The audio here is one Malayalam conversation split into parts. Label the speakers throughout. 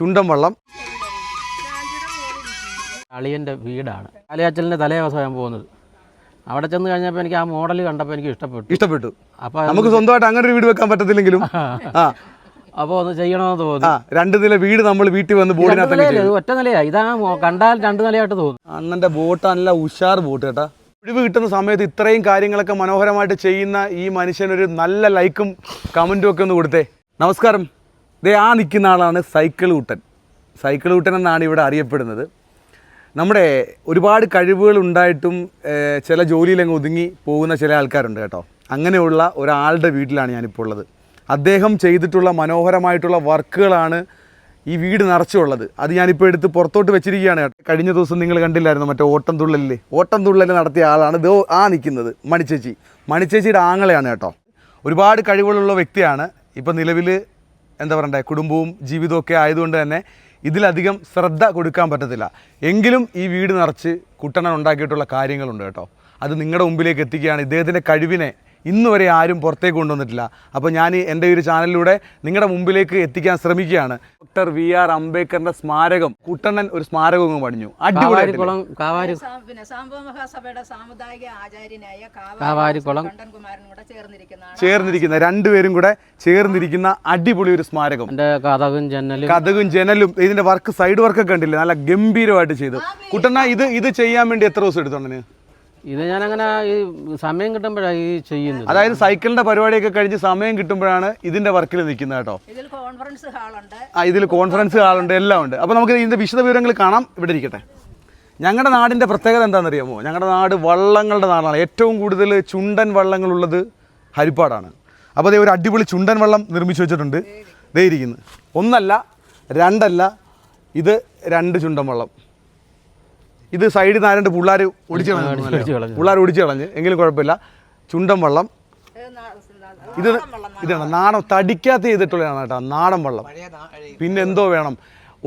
Speaker 1: ചുണ്ടൻ വള്ളം.
Speaker 2: അളിയന്റെ വീടാണ്. അലിയാച്ചലിന്റെ തലേദിവസം പോകുന്നത്. അവിടെ ചെന്ന് കഴിഞ്ഞപ്പോൾ എനിക്ക് ആ മോഡൽ കണ്ടപ്പോൾ എനിക്ക് ഇഷ്ടപ്പെട്ടു.
Speaker 1: ഇഷ്ടപ്പെട്ടു.
Speaker 2: അപ്പോൾ
Speaker 1: നമുക്ക് സ്വന്തമായിട്ട് അങ്ങനെ ഒരു വീട് വെക്കാൻ പറ്റത്തില്ലെങ്കിലും.
Speaker 2: അപ്പോൾ ഒന്ന് ചെയ്യണമെന്ന് തോന്നി.
Speaker 1: രണ്ട് നില വീട് നമ്മൾ വീട്ടിൽ വന്ന്
Speaker 2: ബോട്ടിനകത്ത് ഒറ്റ നിലയാ. ഇതാ കണ്ടാൽ രണ്ട് നിലയായിട്ട് തോന്നും.
Speaker 1: അണ്ണന്റെ ബോട്ട് നല്ല ഉഷാർ ബോട്ട് കേട്ടാ. ഒഴിവ് കിട്ടുന്ന സമയത്ത് ഇത്രയും കാര്യങ്ങളൊക്കെ മനോഹരമായിട്ട് ചെയ്യുന്ന ഈ മനുഷ്യനൊരു നല്ല ലൈക്കും കമന്റും ഒക്കെ ഒന്ന് കൊടുത്തേ. നമസ്കാരം. ദേ ആ നിൽക്കുന്ന ആളാണ് സൈക്കിൾ കൂട്ടൻ സൈക്കിൾ കൂട്ടൻ എന്നാണ് ഇവിടെ അറിയപ്പെടുന്നത്. നമ്മുടെ ഒരുപാട് കഴിവുകൾ ഉണ്ടായിട്ടും ചില ജോലിയിലങ്ങ് ഒതുങ്ങി പോകുന്ന ചില ആൾക്കാരുണ്ട് കേട്ടോ. അങ്ങനെയുള്ള ഒരാളുടെ വീട്ടിലാണ് ഞാനിപ്പോൾ ഉള്ളത്. അദ്ദേഹം ചെയ്തിട്ടുള്ള മനോഹരമായിട്ടുള്ള വർക്കുകളാണ് ഈ വീട് നിറച്ചുള്ളത്. അത് ഞാനിപ്പോൾ എടുത്ത് പുറത്തോട്ട് വെച്ചിരിക്കുകയാണ്. കഴിഞ്ഞ ദിവസം നിങ്ങൾ കണ്ടില്ലായിരുന്നു മറ്റേ ഓട്ടം തുള്ളലിൽ ഓട്ടം തുള്ളൽ നടത്തിയ ആളാണ് ദോ ആ നിൽക്കുന്നത് മണിച്ചേച്ചി. മണിച്ചേച്ചിയുടെ ആങ്ങളെയാണ് കേട്ടോ. ഒരുപാട് കഴിവുകളുള്ള വ്യക്തിയാണ്. ഇപ്പം നിലവിൽ എന്താ പറയണ്ടേ കുടുംബവും ജീവിതവും ഒക്കെ ആയതുകൊണ്ട് തന്നെ ഇതിലധികം ശ്രദ്ധ കൊടുക്കാൻ പറ്റത്തില്ല. എങ്കിലും ഈ വീട് നിറച്ച് കുട്ടണൻ ഉണ്ടാക്കിയിട്ടുള്ള കാര്യങ്ങളുണ്ട് കേട്ടോ. അത് നിങ്ങളുടെ മുമ്പിലേക്ക് എത്തിക്കുകയാണ്. ഇദ്ദേഹത്തിന്റെ കഴിവിനെ ഇന്ന് വരെ ആരും പുറത്തേക്ക് കൊണ്ടുവന്നിട്ടില്ല. അപ്പോൾ ഞാൻ എന്റെ ഈ ഒരു ചാനലിലൂടെ നിങ്ങളുടെ മുമ്പിലേക്ക് എത്തിക്കാൻ ശ്രമിക്കുകയാണ്. ഡോക്ടർ വി ആർ അംബേദ്കറിന്റെ സ്മാരകം കുട്ടണ്ണൻ ഒരു സ്മാരകവും പണിഞ്ഞു. ചേർന്നിരിക്കുന്ന രണ്ടുപേരും കൂടെ ചേർന്നിരിക്കുന്ന അടിപൊളി ഒരു സ്മാരകം.
Speaker 2: എന്റെ കഥകും ജനലും.
Speaker 1: കഥകും ജനലും ഇതിന്റെ വർക്ക് സൈഡ് വർക്കൊക്കെ കണ്ടില്ലേ? നല്ല ഗംഭീരമായിട്ട് ചെയ്തു. കുട്ടണ്ണ ഇത് ഇത് ചെയ്യാൻ വേണ്ടി എത്ര ദിവസം എടുത്തോണ്ടിന്
Speaker 2: ഇത് അങ്ങനെ ഈ സമയം കിട്ടുമ്പോഴാണ് ഈ ചെയ്യുന്നത്.
Speaker 1: അതായത് സൈക്കിളിന്റെ പരിപാടിയൊക്കെ കഴിഞ്ഞ് സമയം കിട്ടുമ്പോഴാണ് ഇതിന്റെ വർക്കിൽ നിൽക്കുന്നത് കേട്ടോ.
Speaker 3: ഇതിൽ കോൺഫറൻസ് ഹാളുണ്ട്
Speaker 1: ആ ഇതിൽ കോൺഫറൻസ് ഹാളുണ്ട് എല്ലാം ഉണ്ട്. അപ്പോൾ നമുക്ക് ഇതിന്റെ വിശദ വിവരങ്ങൾ കാണാം. ഇവിടെ ഇരിക്കട്ടെ. ഞങ്ങളുടെ നാടിന്റെ പ്രത്യേകത എന്താണെന്നറിയാമോ? ഞങ്ങളുടെ നാട് വള്ളങ്ങളുടെ നാടാണ്. ഏറ്റവും കൂടുതൽ ചുണ്ടൻ വള്ളങ്ങളുള്ളത് ഹരിപ്പാടാണ്. അപ്പോൾ അതേ ഒരു അടിപൊളി ചുണ്ടൻ വള്ളം നിർമ്മിച്ചു വെച്ചിട്ടുണ്ട്. ദേ ഇരിക്കുന്നു. ഒന്നല്ല രണ്ടല്ല ഇത് രണ്ട് ചുണ്ടൻ വള്ളം. ഇത് സൈഡിൽ നിന്ന് ആരണ്ട് പിള്ളേർ ഒടിച്ചു കളഞ്ഞു. പിള്ളേർ ഒടിച്ചു കളഞ്ഞ്. എങ്കിലും കുഴപ്പമില്ല. ചുണ്ടൻ വെള്ളം.
Speaker 3: ഇത്
Speaker 1: ഇതാണ് നാടൻ തടിക്കാത്ത ചെയ്തിട്ടുള്ളതാണ് കേട്ടോ. നാടൻ വെള്ളം. പിന്നെ എന്തോ വേണം.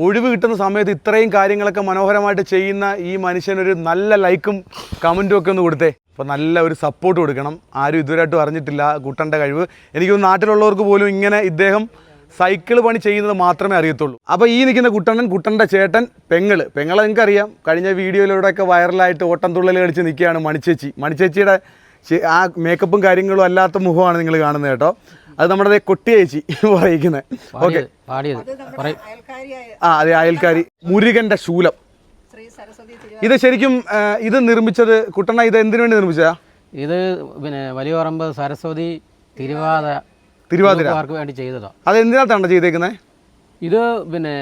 Speaker 1: ഒഴിവ് കിട്ടുന്ന സമയത്ത് ഇത്രയും കാര്യങ്ങളൊക്കെ മനോഹരമായിട്ട് ചെയ്യുന്ന ഈ മനുഷ്യനൊരു നല്ല ലൈക്കും കമന്റും ഒക്കെ ഒന്ന് കൊടുത്തേ. അപ്പോൾ നല്ല ഒരു സപ്പോർട്ട് കൊടുക്കണം. ആരും ഇതുവരെയായിട്ടും അറിഞ്ഞിട്ടില്ല കുട്ടന്റെ കഴിവ്. എനിക്കൊന്ന് നാട്ടിലുള്ളവർക്ക് പോലും ഇങ്ങനെ ഇദ്ദേഹം സൈക്കിൾ പണി ചെയ്യുന്നത് മാത്രമേ അറിയത്തുള്ളൂ. അപ്പോൾ ഈ നിൽക്കുന്ന കുട്ടണ്ണൻ കുട്ടന്റെ ചേട്ടൻ പെങ്ങൾ. പെങ്ങളെ നിങ്ങൾക്കറിയാം. കഴിഞ്ഞ വീഡിയോയിലൂടെയൊക്കെ വൈറലായിട്ട് ഓട്ടം തുള്ളൽ കളിച്ച് നിൽക്കുകയാണ് മണിച്ചേച്ചി. മണിച്ചേച്ചിയുടെ ആ മേക്കപ്പും കാര്യങ്ങളും അല്ലാത്ത മുഖമാണ് നിങ്ങൾ കാണുന്നത് കേട്ടോ. അത് നമ്മുടെ കൊട്ടിയേച്ചി പറയിക്കുന്നത് ഓക്കെ. ആ അതെ അയൽക്കാരി മുരുകന്റെ ശൂലം. ഇത് ശരിക്കും ഇത് നിർമ്മിച്ചത് കുട്ടണ്ണ ഇത് എന്തിനു വേണ്ടി നിർമ്മിച്ചതാ?
Speaker 2: ഇത് പിന്നെ വലിയ പറമ്പ് സരസ്വതി തിരുവാത
Speaker 1: തിരുവാതിര.
Speaker 2: അവർക്ക് വേണ്ടി ചെയ്തതാണ്
Speaker 1: അത് എന്തിനകത്താണ് ചെയ്തേക്കുന്നത്
Speaker 2: ഇത് പിന്നെ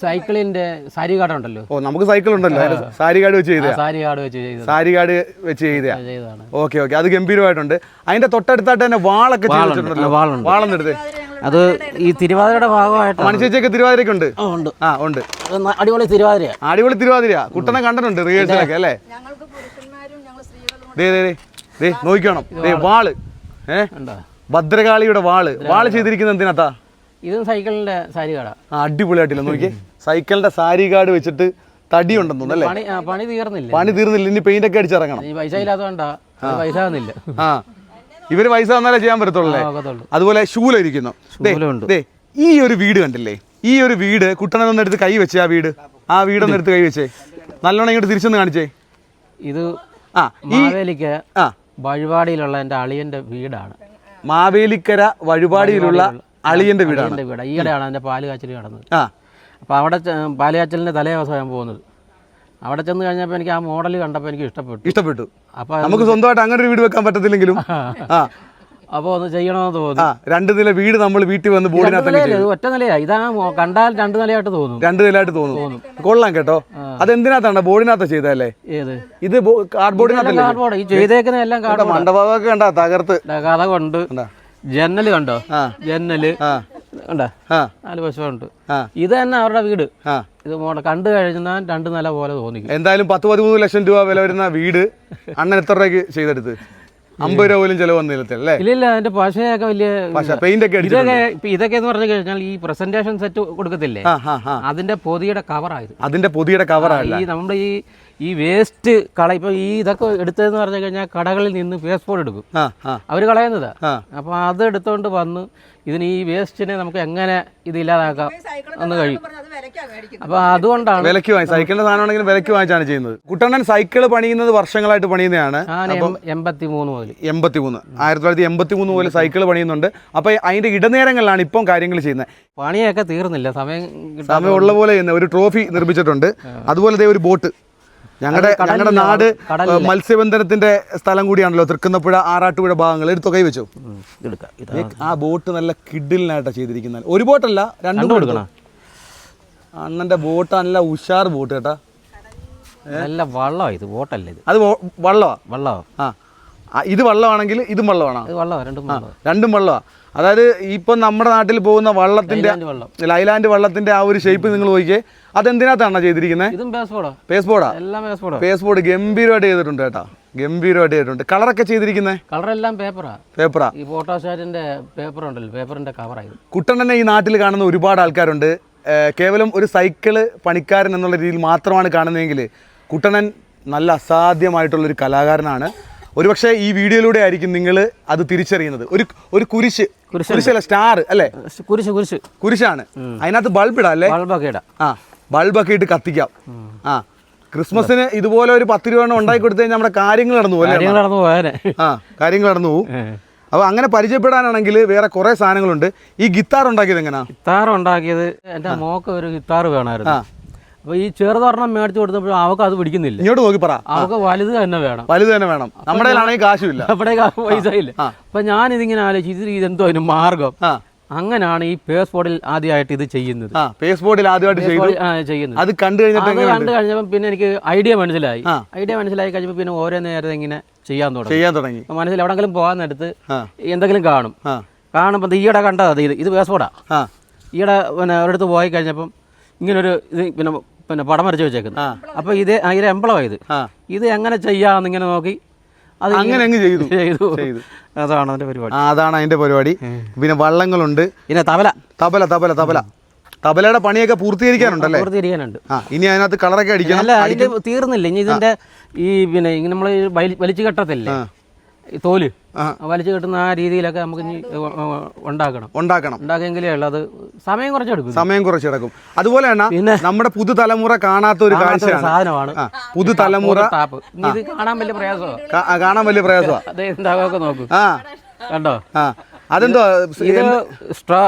Speaker 2: സൈക്കിളിന്റെ സാരി കാർഡ് ഉണ്ടല്ലോ
Speaker 1: ഓ നമുക്ക് സൈക്കിൾ ഉണ്ടല്ലോ സാരി കാർഡ് വെച്ച് ചെയ്ത
Speaker 2: സാരി കാർഡ് വെച്ച് ചെയ്ത
Speaker 1: സാരി കാർഡ് വെച്ച് ചെയ്തതാ
Speaker 2: ചെയ്തതാണ്.
Speaker 1: Okay okay. അത് ഗംഭീരമായിട്ടുണ്ട്. അതിന്റെ തൊട്ടടുത്തായിട്ട് തന്നെ വാളൊക്കെ എടുത്ത്
Speaker 2: അത് ഈ തിരുവാതിരയുടെ ഭാഗമായിട്ട്
Speaker 1: മനുഷ്യച്ചൊക്കെ തിരുവാതിരക്കുണ്ട്
Speaker 2: ആ, ഉണ്ട്.
Speaker 1: ആ ഉണ്ട്.
Speaker 2: അടിപൊളി തിരുവാതിര
Speaker 1: അടിപൊളി തിരുവാതിര കുട്ടനെ കണ്ടിട്ടുണ്ട് റിഹേഴ്സലൊക്കെ അല്ലേ?
Speaker 3: ഞങ്ങൾക്ക് പുരുഷന്മാരും ഞങ്ങൾ സ്ത്രീകളും
Speaker 1: ദേ ദേ ദേ. ദേ നോക്കിക്കണം. ദേ വാൾ. ഏഹ്
Speaker 2: ഉണ്ടോ?
Speaker 1: ഭദ്രകാളിയുടെ വാൾ. വാൾ ചെയ്തിരിക്കുന്നത് എന്തിനകത്താ
Speaker 2: ഇതും സൈക്കിളിന്റെ സാരി കാടാ.
Speaker 1: അടിപൊളി അടിപൊളിയായിട്ടില്ല. നോക്കി സൈക്കിളിന്റെ സാരി കാർഡ് വെച്ചിട്ട് തടി ഉണ്ടെന്ന് തോന്നുന്നു അല്ലേ?
Speaker 2: പണി ആ, പണി തീർന്നില്ല.
Speaker 1: പണി തീർന്നില്ല. ഇനി പെയിന്റ് ഒക്കെ അടിച്ചിറങ്ങണം.
Speaker 2: ഈ പൈസ ഇല്ലാത്തതുകൊണ്ടാ അത് പൈസ തന്നില്ല.
Speaker 1: ആ. ഇവർ പൈസ വന്നാലേ ചെയ്യാൻ പറ്റത്തുള്ളൂ അതുപോലെ ശൂല ഇരിക്കുന്നു ദേ, ഈ ഒരു വീട് കണ്ടില്ലേ? ഈ ഒരു വീട് കുട്ടണനെന്ന് എടുത്ത് കൈ വെച്ചേ ആ വീട്. ആ വീടൊന്ന് എടുത്ത് കൈ വെച്ചേ. നല്ലോണം ഇങ്ങോട്ട് തിരിച്ചൊന്ന് കാണിച്ചേ.
Speaker 2: ഇത്
Speaker 1: ആ ഈ
Speaker 2: മാവേലിക്ക്
Speaker 1: ആ.
Speaker 2: വഴിപാടിയിലുള്ള എന്റെ അളിയന്റെ വീടാണ്.
Speaker 1: മാവേലിക്കര വഴിപാടിയിലുള്ള അളിയന്റെ വീടാണ്.
Speaker 2: വീട് ഈയിടെയാണ് അതിന്റെ പാൽ കാച്ചിൽ കടന്നത്
Speaker 1: ആ.
Speaker 2: അപ്പോൾ അവിടെ പാൽ കാച്ചലിന്റെ തലേദിവസം ഞാൻ പോകുന്നത്. അവിടെ ചെന്ന് കഴിഞ്ഞപ്പോൾ എനിക്ക് ആ മോഡൽ കണ്ടപ്പോൾ എനിക്ക് ഇഷ്ടപ്പെട്ടു.
Speaker 1: ഇഷ്ടപ്പെട്ടു.
Speaker 2: അപ്പോൾ
Speaker 1: നമുക്ക് സ്വന്തമായിട്ട് അങ്ങനെ ഒരു വീട് വെക്കാൻ പറ്റത്തില്ലെങ്കിലും. ആ.
Speaker 2: അപ്പോൾ ഒന്ന് ചെയ്യണമെന്ന് തോന്നി
Speaker 1: ആ രണ്ട് നില വീട് നമ്മൾ വീട്ടിൽ വന്ന് ബോർഡിനകത്ത്
Speaker 2: ഒറ്റ നിലയാ. ഇതാ കണ്ടാൽ രണ്ട് നിലയായിട്ട് തോന്നും.
Speaker 1: രണ്ട് നിലയായിട്ട് തോന്നുന്നു കൊള്ളാം കേട്ടോ. അതെന്തിനകത്താണ്? ബോർഡിനകത്ത് ചെയ്തല്ലേ
Speaker 2: ഏത്?
Speaker 1: ഇത് കാർഡ്ബോർഡിനകത്ത്
Speaker 2: കാർഡ്ബോർഡ് ഈ ചെയ്തേക്കുന്ന എല്ലാം കാർഡ്
Speaker 1: മണ്ഡപമൊക്കെ കണ്ടാ തകർത്ത്.
Speaker 2: കഥ കൊണ്ട്.
Speaker 1: കണ്ടാ?
Speaker 2: കണ്ടോ?
Speaker 1: ജനൽ.
Speaker 2: കണ്ടോ? നാല് വശമുണ്ട്. ഇത് തന്നെ അവരുടെ വീട്. ഇത് മോഡൽ കണ്ടു കഴിഞ്ഞാൽ രണ്ട് നില പോലെ തോന്നിക്കും.
Speaker 1: എന്തായാലും പത്ത് പതിമൂന്ന് ലക്ഷം രൂപ വില വരുന്ന വീട് അണ്ണൻ എത്ര രൂപയ്ക്ക് ചെയ്തെടുത്ത്? അമ്പത് രൂപ പോലും ചെലവ് വന്നില്ല
Speaker 2: ഇല്ല ഇല്ല അതിന്റെ പശയൊക്കെ വലിയ
Speaker 1: പെയിന്റ് ഒക്കെ
Speaker 2: ഇതൊക്കെ ഇതൊക്കെ എന്ന് പറഞ്ഞു കഴിഞ്ഞാൽ ഈ പ്രസന്റേഷൻ സെറ്റ് കൊടുക്കത്തില്ലേ? അതിന്റെ പൊതിയുടെ കവറായത്
Speaker 1: അതിന്റെ പൊതിയുടെ കവറല്ല
Speaker 2: ഈ നമ്മുടെ ഈ ഈ വേസ്റ്റ് കള ഇപ്പൊ ഈ ഇതൊക്കെ എടുത്തതെന്ന് പറഞ്ഞു കഴിഞ്ഞാൽ കടകളിൽ നിന്ന് വേസ്റ്റ് ബോർഡ് എടുക്കും. അവർ കളയുന്നതാ. അപ്പൊ അത് എടുത്തോണ്ട് വന്ന് ഇതിന് ഈ വേസ്റ്റിനെ നമുക്ക് എങ്ങനെ ഇത് ഇല്ലാതാക്കാം
Speaker 3: സൈക്കിൾ
Speaker 2: ഒന്ന് കഴിയും. അപ്പൊ അതുകൊണ്ടാണ്
Speaker 1: വിലക്ക് വാങ്ങി. സൈക്കിളിന്റെ സാധനം വിലക്ക് വാങ്ങിച്ചാണ് ചെയ്യുന്നത്. കുട്ടണ്ണൻ സൈക്കിൾ പണിയുന്നത് വർഷങ്ങളായിട്ട് പണിയുന്നതാണ്.
Speaker 2: എൺപത്തി മൂന്ന് മുതൽ
Speaker 1: എൺപത്തി മൂന്ന് ആയിരത്തി തൊള്ളായിരത്തി എൺപത്തി മൂന്ന് മുതൽ സൈക്കിൾ പണിയുന്നുണ്ട്. അപ്പൊ അതിന്റെ ഇടനേരങ്ങളിലാണ് ഇപ്പം കാര്യങ്ങൾ ചെയ്യുന്നത്.
Speaker 2: പണിയൊക്കെ തീർന്നില്ല. സമയം സമയം
Speaker 1: ഉള്ള പോലെ ഒരു ട്രോഫി നിർമ്മിച്ചിട്ടുണ്ട്. അതുപോലെ ദേ ഒരു ബോട്ട്. ഞങ്ങളുടെ ഞങ്ങളുടെ നാട് മത്സ്യബന്ധനത്തിന്റെ സ്ഥലം കൂടിയാണല്ലോ. തൃക്കുന്നപ്പുഴ ആറാട്ടുപുഴ ഭാഗങ്ങൾ. എടുത്തു കൈ വെച്ചു? ആ ബോട്ട് നല്ല കിഡിലിനായിട്ടാണ് ചെയ്തിരിക്കുന്നത് ഒരു ബോട്ടല്ല രണ്ടും കൊടുക്കണം? അണ്ണന്റെ ബോട്ട് നല്ല ഉഷാർ ബോട്ട് കേട്ടാ.
Speaker 2: നല്ല വള്ളമാണ് ഇത്. ബോട്ടല്ല ഇത്.
Speaker 1: അത്
Speaker 2: വള്ളമാണ്
Speaker 1: ആ ആ, ഇത് വള്ളമാണെങ്കിൽ ഇതും വള്ളമാണോ
Speaker 2: രണ്ടും
Speaker 1: വള്ളമാണ് അതായത് ഇപ്പം നമ്മുടെ നാട്ടിൽ പോകുന്ന വള്ളത്തിന്റെ
Speaker 2: ലൈലാൻഡ് വള്ളം.
Speaker 1: വള്ളത്തിന്റെ ആ ഒരു ഷേപ്പ് നിങ്ങൾ നോക്കിയേ അതെന്തിനകത്താണോ ചെയ്തിരിക്കുന്നത് പേസ്ബോർഡ് ഗംഭീരമായിട്ട് ചെയ്തിട്ടുണ്ട് കേട്ടോ. ഗംഭീരമായിട്ട് ചെയ്തിട്ടുണ്ട്. കളറൊക്കെ ചെയ്തിരിക്കുന്നത്
Speaker 2: കളറെല്ലാം പേപ്പറാണ്
Speaker 1: പേപ്പറാ
Speaker 2: ഈ ഫോട്ടോഷാറ്റിന്റെ പേപ്പർ ഉണ്ടല്ലോ പേപ്പറിന്റെ കവറായത്
Speaker 1: കുട്ടണ്ണനെ ഈ നാട്ടിൽ കാണുന്ന ഒരുപാട് ആൾക്കാരുണ്ട്. കേവലം ഒരു സൈക്കിൾ പണിക്കാരൻ എന്നുള്ള രീതിയിൽ മാത്രമാണ് കാണുന്നതെങ്കിൽ കുട്ടണൻ നല്ല അസാധ്യമായിട്ടുള്ളൊരു കലാകാരനാണ്. ഒരുപക്ഷെ ഈ വീഡിയോയിലൂടെ ആയിരിക്കും നിങ്ങൾ അത് തിരിച്ചറിയുന്നത്. ഒരു ഒരു കുരിശ്. കുരിശല്ല സ്റ്റാർ അല്ലേ?
Speaker 2: കുരിശ് കുരിശ്.
Speaker 1: കുരിശാണ്. അതിനകത്ത് ബൾബ് ഇടാം അല്ലേ?
Speaker 2: ബൾബൊക്കെ ഇടാം.
Speaker 1: ആ ബൾബൊക്കെ ഇട്ട് കത്തിക്കാം. ആ ക്രിസ്മസിന് ഇതുപോലെ ഒരു പത്ത് രൂപ എണ്ണം ഉണ്ടാക്കി കൊടുത്തു കഴിഞ്ഞാൽ നമ്മുടെ കാര്യങ്ങൾ നടന്നു പോകും ആ കാര്യങ്ങൾ നടന്നു പോകും. അപ്പോൾ അങ്ങനെ പരിചയപ്പെടാനാണെങ്കിൽ വേറെ കുറേ സാധനങ്ങളുണ്ട്. ഈ ഗിത്താർ ഉണ്ടാക്കിയത് എങ്ങനെയാ
Speaker 2: ഗിത്താർ ഉണ്ടാക്കിയത് എന്റെ മോക്ക് ഒരു ഗിത്താർ വേണമായിരുന്നു. അപ്പോൾ ഈ ചെറുതൊരെണ്ണം മേടിച്ചു കൊടുത്തപ്പോൾ അവൾക്ക് അത് പിടിക്കുന്നില്ല.
Speaker 1: ഇങ്ങോട്ട് നോക്കി പറ.
Speaker 2: അവൾക്ക് വലുത് തന്നെ വേണം.
Speaker 1: വലുത് തന്നെ വേണം. നമ്മുടെ ആണെങ്കിൽ കാശുമില്ല.
Speaker 2: അവിടെ പൈസ ഇല്ല. അപ്പം ഞാൻ ഇതിങ്ങനെ ആലോചിച്ചു ഇത് ഇതെന്തോ അതിന് മാർഗം. അങ്ങനെയാണ് ഈ പേസ്പോർട്ടിൽ ആദ്യമായിട്ട് ഇത് ചെയ്യുന്നത്.
Speaker 1: ബോർഡിൽ ആദ്യമായിട്ട്
Speaker 2: ചെയ്യുന്നത്.
Speaker 1: അത് കണ്ടു കഴിഞ്ഞിട്ട്
Speaker 2: അത് കണ്ടു കഴിഞ്ഞപ്പോൾ പിന്നെ എനിക്ക് ഐഡിയ മനസ്സിലായി. ഐഡിയ മനസ്സിലായി കഴിഞ്ഞപ്പോൾ പിന്നെ ഓരോ നേരത്തെ ഇങ്ങനെ ചെയ്യാൻ തുടങ്ങി.
Speaker 1: ചെയ്യാൻ തുടങ്ങി.
Speaker 2: അപ്പൊ മനസ്സിൽ എവിടെങ്കിലും പോകാൻ നേരത്ത് എന്തെങ്കിലും കാണും. കാണുമ്പോൾ ഈയിടെ കണ്ടത് ഇത്. ഇത് പേസ്പോർട്ടാ.
Speaker 1: ആ.
Speaker 2: ഈയിടെ പിന്നെ ഒരിടത്ത് പോയി കഴിഞ്ഞപ്പം ഇങ്ങനൊരു ഇത് പിന്നെ പിന്നെ പടം വരച്ച് വെച്ചേക്കുന്നത്
Speaker 1: അപ്പൊ
Speaker 2: അപ്പോൾ ഇത് അതിന്റെ എംബളമാണ് ഇത് ഇത് എങ്ങനെ ചെയ്യാമെന്ന് ഇങ്ങനെ നോക്കി അത്
Speaker 1: അങ്ങനെ അങ്ങ് ചെയ്തു.
Speaker 2: ചെയ്തു. അതാണ് അതിന്റെ പരിപാടി.
Speaker 1: അതാണ് അതിന്റെ പരിപാടി. പിന്നെ വള്ളങ്ങളുണ്ട്.
Speaker 2: പിന്നെ തബല.
Speaker 1: തബല തബല തബല. തബലയുടെ പണിയൊക്കെ പൂർത്തീകരിക്കാനുണ്ടല്ലേ?
Speaker 2: പൂർത്തീകരിക്കാനുണ്ട്.
Speaker 1: ആ ഇനി അതിനകത്ത് കളറൊക്കെ അടിക്കണം.
Speaker 2: അല്ല അതിന്റെ തീർന്നില്ല. ഇനി ഇതിന്റെ ഈ പിന്നെ നമ്മൾ വലിച്ചു കെട്ടത്തില്ലേ?
Speaker 1: തോൽ.
Speaker 2: വലിച്ചു കെട്ടുന്ന ആ രീതിയിലൊക്കെ നമുക്ക് ഉണ്ടാക്കണം.
Speaker 1: ഉണ്ടാക്കണം.
Speaker 2: ഉണ്ടാക്കിയെങ്കിലേ ഉള്ളത് സമയം കുറച്ചെടുക്കും.
Speaker 1: സമയം കുറച്ചെടുക്കും അതുപോലെ തന്നെ
Speaker 2: പിന്നെ?
Speaker 1: നമ്മുടെ പുതുതലമുറ കാണാത്ത ഒരു കാഴ്ചയാണ്.
Speaker 2: സാധനമാണ്
Speaker 1: പുതുതലമുറ.
Speaker 2: താപ്പ് ഇത് കാണാൻ വലിയ പ്രയാസമാണ്
Speaker 1: കാണാൻ വലിയ പ്രയാസമാണ്
Speaker 2: അതേ എന്താകൊക്കെ നോക്കൂ.
Speaker 1: ആ.
Speaker 2: കണ്ടോ?
Speaker 1: ആ. അതെന്തോ
Speaker 2: ഇത് സ്ട്രോ.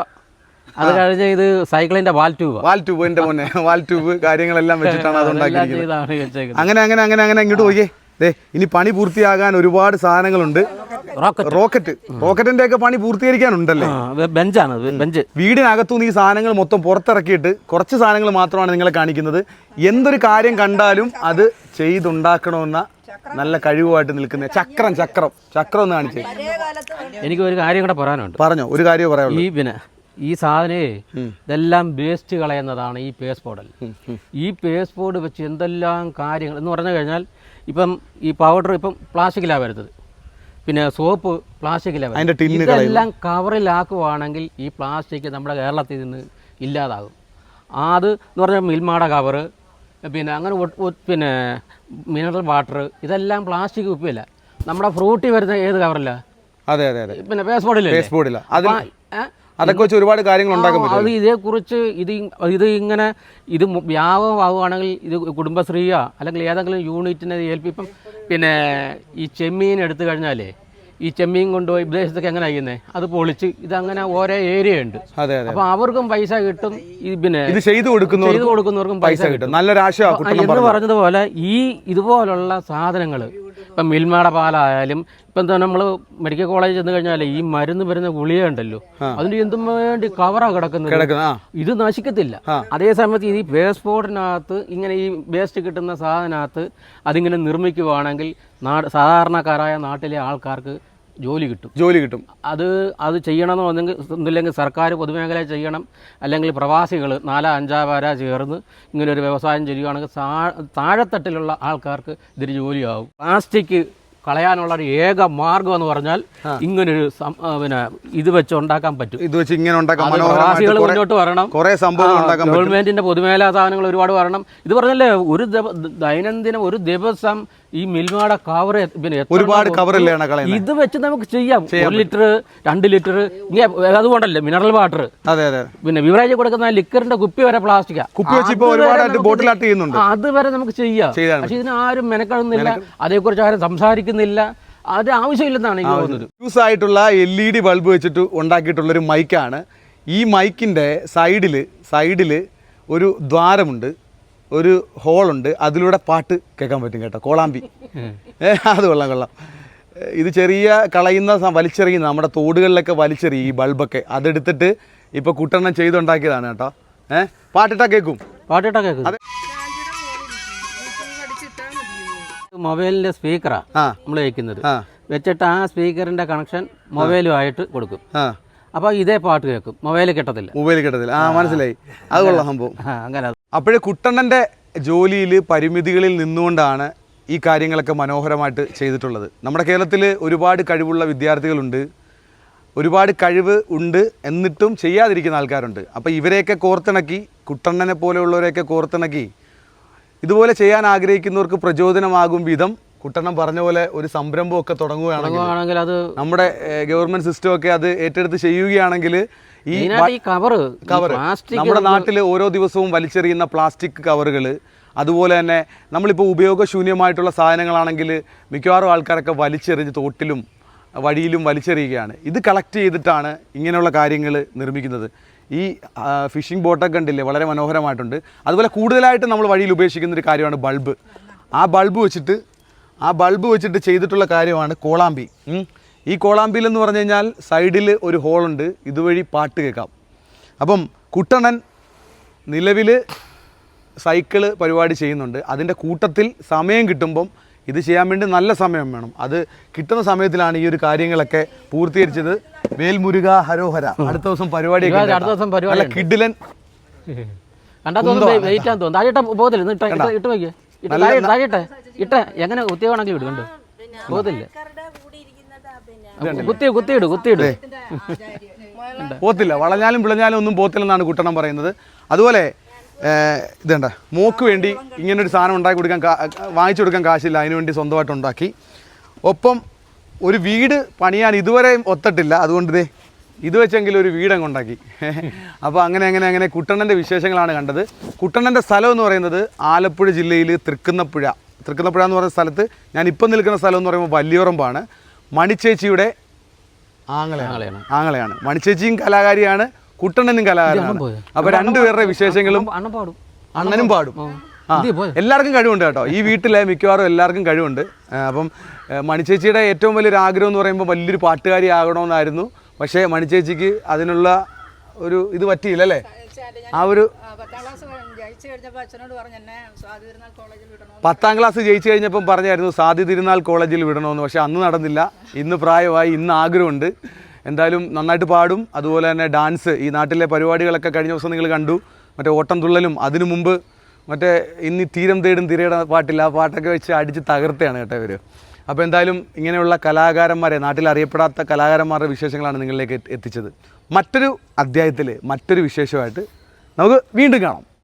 Speaker 2: അത് കഴിഞ്ഞ ഇത് സൈക്കിളിന്റെ വാൽ ട്യൂബ്
Speaker 1: വാൽ ട്യൂബ് എന്റെ മോനെ വാൽ ട്യൂബ് കാര്യങ്ങളെല്ലാം വെച്ചിട്ടാണ് അത് ഉണ്ടാക്കിയിരിക്കുന്നത്. അങ്ങനെ അങ്ങനെ അങ്ങനെ അങ്ങനെ ഇങ്ങോട്ട് പോയേ ദേ ഇനി പണി പൂർത്തിയാകാൻ ഒരുപാട് സാധനങ്ങളുണ്ട്.
Speaker 2: റോക്കറ്റ്
Speaker 1: റോക്കറ്റ് റോക്കറ്റിന്റെ ഒക്കെ പണി പൂർത്തീകരിക്കാനുണ്ടല്ലേ?
Speaker 2: ബെഞ്ചാണ് ബെഞ്ച്.
Speaker 1: വീടിനകത്തുനിന്ന് ഈ സാധനങ്ങൾ മൊത്തം പുറത്തിറക്കിയിട്ട് കുറച്ച് സാധനങ്ങൾ മാത്രമാണ് നിങ്ങളെ കാണിക്കുന്നത്. എന്തൊരു കാര്യം കണ്ടാലും അത് ചെയ്തുണ്ടാക്കണമെന്ന നല്ല കഴിവുമായിട്ട് നിൽക്കുന്ന ചക്രം ചക്രം ചക്രം ഒന്ന് കാണിച്ചേ.
Speaker 2: എനിക്ക് ഒരു കാര്യം കൂടെ പറയാനുണ്ട്.
Speaker 1: പറഞ്ഞോ ഒരു കാര്യം പറയാനുള്ളൂ.
Speaker 2: ഈ പിന്നെ ഈ സാധനേ ഇതെല്ലാം വേസ്റ്റ് കളയുന്നതാണ് ഈ പേസ് ഈ പേസ്പോർഡ് വെച്ച് എന്തെല്ലാം കാര്യങ്ങൾ എന്ന് പറഞ്ഞു കഴിഞ്ഞാൽ ഇപ്പം ഈ പൗഡർ ഇപ്പം പ്ലാസ്റ്റിക്കിലാണ് വരുന്നത്. പിന്നെ സോപ്പ് പ്ലാസ്റ്റിക്കിലാണ് ഇതെല്ലാം കവറിലാക്കുവാണെങ്കിൽ ഈ പ്ലാസ്റ്റിക് നമ്മുടെ കേരളത്തിൽ നിന്ന് ഇല്ലാതാകും. അത് എന്ന് പറഞ്ഞാൽ മിൽമാട കവറ് പിന്നെ അങ്ങനെ പിന്നെ മിനറൽ വാട്ടർ ഇതെല്ലാം പ്ലാസ്റ്റിക് കുപ്പിയല്ല. നമ്മുടെ ഫ്രൂട്ടി വരുന്ന ഏത് കവറില്ല
Speaker 1: അതെ അതെ അതെ.
Speaker 2: പിന്നെ പേസ്
Speaker 1: ബോർഡില്ല? അതൊക്കെ വെച്ച് ഒരുപാട് കാര്യങ്ങൾ ഉണ്ടാക്കാൻ പറ്റും.
Speaker 2: അത് ഇതേക്കുറിച്ച് ഇത് ഇത് ഇങ്ങനെ ഇത് വ്യാപകമാവുകയാണെങ്കിൽ ഇത് കുടുംബശ്രീയോ അല്ലെങ്കിൽ ഏതെങ്കിലും യൂണിറ്റിനെ ഏൽപ്പിപ്പം പിന്നെ ഈ ചെമ്മീൻ എടുത്തു കഴിഞ്ഞാലേ ഈ ചെമ്മീൻ കൊണ്ടുപോയി വിദേശത്തൊക്കെ എങ്ങനെ ചെയ്യുന്നത് അത് പൊളിച്ച് ഇതങ്ങനെ ഓരോ ഏരിയ ഉണ്ട്
Speaker 1: അതെ അതെ.
Speaker 2: അപ്പോൾ അവർക്കും പൈസ കിട്ടും ഈ പിന്നെ
Speaker 1: ഇത് ചെയ്തു കൊടുക്കുന്നു
Speaker 2: ചെയ്തു കൊടുക്കുന്നവർക്കും
Speaker 1: പൈസ കിട്ടും. നല്ലൊരു ആശയമാണ്
Speaker 2: ആ,
Speaker 1: കുട്ടണം
Speaker 2: എന്ന് പറഞ്ഞതുപോലെ ഈ ഇതുപോലുള്ള സാധനങ്ങൾ ഇപ്പം മിൽമയുടെ പാലായാലും ഇപ്പം എന്താ നമ്മൾ മെഡിക്കൽ കോളേജ് ചെന്ന് കഴിഞ്ഞാൽ ഈ മരുന്ന് വരുന്ന ഗുളിക ഉണ്ടല്ലോ അതിന് എന്തും വേണ്ടി കവറാണ് കിടക്കുന്നത്. ഇത് നശിക്കത്തില്ല. അതേ സമയത്ത് ഈ വേസ്റ്റ്പോർട്ടിനകത്ത് ഇങ്ങനെ ഈ വേസ്റ്റ് കിട്ടുന്ന സാധനകത്ത് അതിങ്ങനെ നിർമ്മിക്കുവാണെങ്കിൽ നാട് സാധാരണക്കാരായ നാട്ടിലെ ആൾക്കാർക്ക് ജോലി കിട്ടും.
Speaker 1: ജോലി കിട്ടും.
Speaker 2: അത് അത് ചെയ്യണമെന്ന് പറഞ്ഞെങ്കിൽ ഒന്നില്ലെങ്കിൽ സർക്കാർ പൊതുമേഖല ചെയ്യണം. അല്ലെങ്കിൽ പ്രവാസികൾ നാലോ അഞ്ചാ പേരാ ചേർന്ന് ഇങ്ങനെ ഒരു വ്യവസായം ചെയ്യുകയാണെങ്കിൽ താഴെത്തട്ടിലുള്ള ആൾക്കാർക്ക് ഇതൊരു ജോലിയാവും. പ്ലാസ്റ്റിക് കളയാനുള്ള ഒരു ഏക മാർഗം എന്ന് പറഞ്ഞാൽ ഇങ്ങനൊരു പിന്നെ ഇത് വെച്ച് ഉണ്ടാക്കാൻ പറ്റും.
Speaker 1: ഇത് വെച്ച് ഇങ്ങനെ ഉണ്ടാക്കാൻ
Speaker 2: പ്രവാസികൾ മുന്നോട്ട് വരണം.
Speaker 1: കുറെ സംഭവങ്ങൾ പറ്റും.
Speaker 2: ഗവൺമെന്റിന്റെ പൊതുമേഖലാ സാധനങ്ങൾ ഒരുപാട് വരണം. ഇത് പറഞ്ഞല്ലേ ഒരു ദൈനംദിനം ഒരു ദിവസം ഈ മിൽമാട കവർ പിന്നെ
Speaker 1: ഒരുപാട് കവർ?
Speaker 2: ഇത് വെച്ച് നമുക്ക് ചെയ്യാം. ഒരു ലിറ്റർ രണ്ട് ലിറ്റർ അതുകൊണ്ടല്ലേ മിനറൽ വാട്ടർ
Speaker 1: അതെ അതെ
Speaker 2: പിന്നെ ബിവറേജ് കൊടുക്കുന്ന ലിക്കറിന്റെ കുപ്പി വരെ പ്ലാസ്റ്റിക്കാ
Speaker 1: കുപ്പി വെച്ച് ഇപ്പൊ ഒരുപാടായിട്ട് ബോട്ടിലാട്ട് ചെയ്യുന്നുണ്ട്.
Speaker 2: അത് വരെ നമുക്ക് ചെയ്യാം. പക്ഷെ ഇതിന് ആരും മെനക്കെടുന്നില്ല. അതേക്കുറിച്ച് ആരും സംസാരിക്കുന്നില്ല. അത് ആവശ്യമില്ലെന്നാണ് എനിക്ക് തോന്നുന്നത്
Speaker 1: യൂസ് ആയിട്ടുള്ള എൽ ഇ ഡി ബൾബ് വെച്ചിട്ട് ഉണ്ടാക്കിയിട്ടുള്ളൊരു മൈക്കാണ് ഈ മൈക്കിന്റെ സൈഡിൽ സൈഡിൽ ഒരു ദ്വാരമുണ്ട്. ഒരു ഹോളുണ്ട്. അതിലൂടെ പാട്ട് കേൾക്കാൻ പറ്റും കേട്ടോ. കോളാമ്പി. അത് കൊള്ളാം കൊള്ളാം. ഇത് ചെറിയ കളയുന്ന വലിച്ചെറിയുന്ന നമ്മുടെ തോടുകളിലൊക്കെ വലിച്ചെറിയും ഈ ബൾബൊക്കെ. അതെടുത്തിട്ട് ഇപ്പോൾ കുട്ടെണ്ണം ചെയ്തുണ്ടാക്കിയതാണ് കേട്ടോ. ഏഹ് പാട്ടിട്ടാ കേൾക്കും.
Speaker 2: പാട്ടിട്ടാ കേൾക്കുന്നത് മൊബൈലിന്റെ സ്പീക്കറാ നമ്മൾ വയ്ക്കുന്നത് വെച്ചിട്ട് ആ സ്പീക്കറിന്റെ കണക്ഷൻ മൊബൈലുമായിട്ട് കൊടുക്കും. അപ്പോൾ ഇതേ പാട്ട് കേൾക്കും. മൊബൈൽ കിട്ടത്തില്ല.
Speaker 1: മൊബൈൽ കിട്ടത്തില്ല. ആ മനസ്സിലായി. അത് കൊള്ളാം സംഭവം
Speaker 2: അങ്ങനെ
Speaker 1: അപ്പോഴേ കുട്ടണ്ണന്റെ ജോലിയിൽ പരിമിതികളിൽ നിന്നുകൊണ്ടാണ് ഈ കാര്യങ്ങളൊക്കെ മനോഹരമായിട്ട് ചെയ്തിട്ടുള്ളത്. നമ്മുടെ കേരളത്തിൽ ഒരുപാട് കഴിവുള്ള വിദ്യാർത്ഥികളുണ്ട്. ഒരുപാട് കഴിവ് ഉണ്ട് എന്നിട്ടും ചെയ്യാതിരിക്കുന്ന ആൾക്കാരുണ്ട്. അപ്പോൾ ഇവരെയൊക്കെ കോർത്തിണക്കി കുട്ടണ്ണനെ പോലെയുള്ളവരെയൊക്കെ കോർത്തിണക്കി ഇതുപോലെ ചെയ്യാൻ ആഗ്രഹിക്കുന്നവർക്ക് പ്രചോദനമാകും വിധം കുട്ടണ്ണൻ പറഞ്ഞ പോലെ ഒരു സംരംഭമൊക്കെ തുടങ്ങുകയാണെങ്കിൽ
Speaker 2: അത്
Speaker 1: നമ്മുടെ ഗവൺമെന്റ് സിസ്റ്റം ഒക്കെ അത് ഏറ്റെടുത്ത് ചെയ്യുകയാണെങ്കിൽ ഈ
Speaker 2: കവർ കവറ്
Speaker 1: കവർ നമ്മുടെ നാട്ടിൽ ഓരോ ദിവസവും വലിച്ചെറിയുന്ന പ്ലാസ്റ്റിക് കവറുകൾ അതുപോലെ തന്നെ നമ്മളിപ്പോൾ ഉപയോഗശൂന്യമായിട്ടുള്ള സാധനങ്ങളാണെങ്കിൽ മിക്കവാറും ആൾക്കാരൊക്കെ വലിച്ചെറിഞ്ഞ് തോട്ടിലും വഴിയിലും വലിച്ചെറിയുകയാണ്. ഇത് കളക്ട് ചെയ്തിട്ടാണ് ഇങ്ങനെയുള്ള കാര്യങ്ങൾ നിർമ്മിക്കുന്നത്. ഈ ഫിഷിംഗ് ബോട്ടൊക്കെ കണ്ടില്ലേ വളരെ മനോഹരമായിട്ടുണ്ട്. അതുപോലെ കൂടുതലായിട്ട് നമ്മൾ വഴിയിൽ ഉപേക്ഷിക്കുന്ന ഒരു കാര്യമാണ് ബൾബ്. ആ ബൾബ് വെച്ചിട്ട് ആ ബൾബ് വെച്ചിട്ട് ചെയ്തിട്ടുള്ള കാര്യമാണ് കോളാമ്പി. ഈ കോളാമ്പിയിൽ എന്ന് പറഞ്ഞു കഴിഞ്ഞാൽ സൈഡിൽ ഒരു ഹോളുണ്ട്. ഇതുവഴി പാട്ട് കേൾക്കാം. അപ്പം കുട്ടണൻ നിലവിൽ സൈക്കിൾ പരിപാടി ചെയ്യുന്നുണ്ട്. അതിന്റെ കൂട്ടത്തിൽ സമയം കിട്ടുമ്പം ഇത് ചെയ്യാൻ വേണ്ടി നല്ല സമയം വേണം. അത് കിട്ടുന്ന സമയത്തിലാണ് ഈ ഒരു കാര്യങ്ങളൊക്കെ പൂർത്തീകരിച്ചത്. വേൽമുരുക ഹരോഹര. അടുത്ത ദിവസം പരിപാടി
Speaker 2: അടുത്ത ദിവസം പരിപാടി
Speaker 1: കിഡിലൻ
Speaker 2: തോന്നുന്നു. വെയിറ്റ് ആണെന്ന് തോന്നുന്നു ഇട്ട ഇട്ട് ഇട്ട് ഇട്ട്. എങ്ങനെ കുത്തിയാണെങ്കിൽ ഇടുന്നുണ്ട് പോകത്തില്ല. കുത്തി കുത്തിയിട് കുത്തിയിട്
Speaker 1: പോത്തില്ല വളഞ്ഞാലും വിളഞ്ഞാലും ഒന്നും പോത്തില്ലെന്നാണ് കുട്ടണം പറയുന്നത്. അതുപോലെ ഇതേണ്ട മോക്ക് വേണ്ടി ഇങ്ങനൊരു സാധനം ഉണ്ടാക്കി കൊടുക്കാൻ വാങ്ങിച്ചു കൊടുക്കാൻ കാശില്ല. അതിനു വേണ്ടി സ്വന്തമായിട്ട് ഉണ്ടാക്കി. ഒപ്പം ഒരു വീട് പണിയാൻ ഇതുവരെയും ഒത്തട്ടില്ല. അതുകൊണ്ട് ദേ ഇത് വെച്ചെങ്കിലും ഒരു വീടങ്ങ് ഉണ്ടാക്കി അപ്പോൾ അങ്ങനെ അങ്ങനെ അങ്ങനെ കുട്ടണ്ണന്റെ വിശേഷങ്ങളാണ് കണ്ടത്. കുട്ടണ്ണന്റെ സ്ഥലം എന്ന് പറയുന്നത് ആലപ്പുഴ ജില്ലയിൽ തൃക്കുന്നപ്പുഴ. തൃക്കുന്നപ്പുഴ എന്ന് പറയുന്ന സ്ഥലത്ത് ഞാൻ ഇപ്പം നിൽക്കുന്ന സ്ഥലം എന്ന് പറയുമ്പോൾ വലിയോറമ്പാണ് മണിച്ചേച്ചിയുടെ ആങ്ങളെയാണ്.
Speaker 2: ആങ്ങളെയാണ്.
Speaker 1: മണിച്ചേച്ചിയും കലാകാരിയാണ് കുട്ടണ്ണനും കലാകാരനാണ്.
Speaker 2: അപ്പോൾ
Speaker 1: അപ്പൊ രണ്ടുപേരുടെ വിശേഷങ്ങളും അണ്ണനും പാടും. ആ? എല്ലാവർക്കും കഴിവുണ്ട് കേട്ടോ. ഈ വീട്ടിലെ മിക്കവാറും എല്ലാവർക്കും കഴിവുണ്ട്. അപ്പം മണിച്ചേച്ചിയുടെ ഏറ്റവും വലിയൊരു ആഗ്രഹം എന്ന് പറയുമ്പോൾ വലിയൊരു പാട്ടുകാരി ആകണമെന്നായിരുന്നു. പക്ഷേ മണിച്ചേച്ചിക്ക് അതിനുള്ള ഒരു ഇത് പറ്റിയില്ല അല്ലേ? ആ ഒരു
Speaker 3: പത്താം ക്ലാസ് ജയിച്ചു
Speaker 1: കഴിഞ്ഞപ്പം പറഞ്ഞായിരുന്നു സാധ്യ തിരുനാൾ കോളേജിൽ വിടണമെന്ന് പക്ഷെ അന്ന് നടന്നില്ല. ഇന്ന് പ്രായമായി ഇന്ന് ആഗ്രഹമുണ്ട്. എന്തായാലും നന്നായിട്ട് പാടും. അതുപോലെ തന്നെ ഡാൻസ് ഈ നാട്ടിലെ പരിപാടികളൊക്കെ കഴിഞ്ഞ ദിവസം നിങ്ങൾ കണ്ടു. മറ്റേ ഓട്ടം തുള്ളലും അതിനു മുമ്പ് മറ്റേ ഇനി തീരം തേടും തിരയുടെ പാട്ടില്ല. ആ പാട്ടൊക്കെ വെച്ച് അടിച്ച് തകർത്തയാണ് കേട്ടോ ഇവർ അപ്പോൾ എന്തായാലും ഇങ്ങനെയുള്ള കലാകാരന്മാരെ നാട്ടിൽ അറിയപ്പെടാത്ത കലാകാരന്മാരുടെ വിശേഷങ്ങളാണ് നിങ്ങളിലേക്ക് എത്തിച്ചത്. മറ്റൊരു അധ്യായത്തിൽ മറ്റൊരു വിശേഷമായിട്ട് നമുക്ക് വീണ്ടും കാണാം.